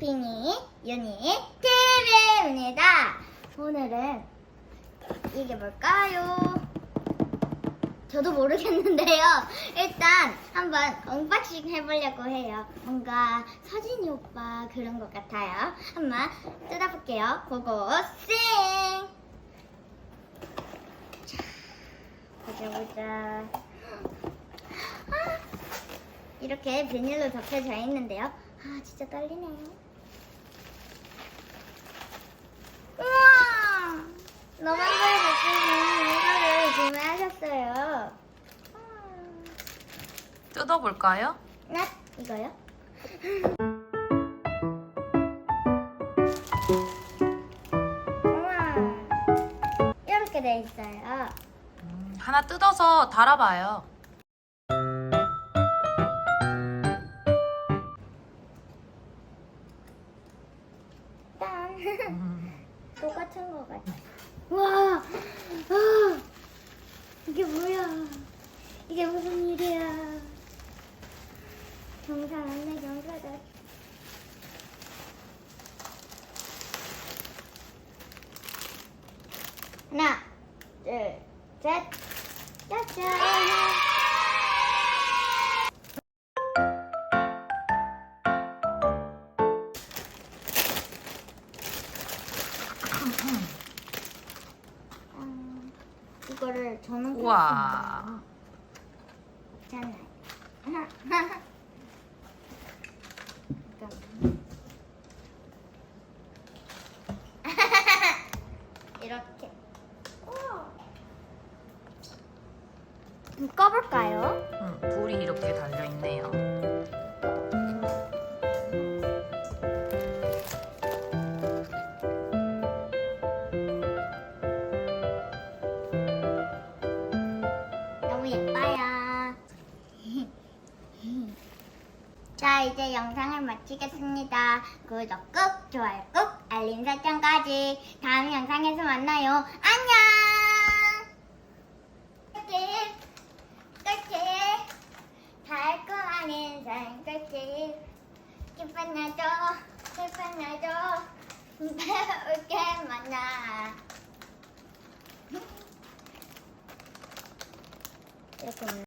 비니 유니 TV입니다. 오늘은 이게 뭘까요? 저도 모르겠는데요. 일단 한번 언박싱 해보려고 해요. 뭔가 서진이 오빠 그런 것 같아요. 한번 뜯어볼게요. 고고 쌩! 자, 보자 보자. 아, 이렇게 비닐로 덮여져 있는데요. 아 진짜 떨리네요. 우와! 너만들 덕분에 이거를 구매하셨어요. 뜯어볼까요? 네, 이거요? 우와, 이렇게 돼 있어요. 음, 하나 뜯어서 달아봐요. 짠. 음, 똑같은 것 같아. 와, 아, 이게 뭐야? 이게 무슨 일이야? 정상 안내 경사다. 하나, 둘, 셋, 짜잔. 이거를 저는 우와. 이렇게. 음, 꺼볼까요? 음, 불이 이렇게 달려 있네요. 예뻐요. 자, 이제 영상을 마치겠습니다. 구독 꾹, 좋아요 꾹, 알림 설정까지. 다음 영상에서 만나요. 안녕! 끝이, 끝이, 달콤한 인생 끝이. 기쁜 날도, 슬픈 날도, 배울게 만나. 이렇게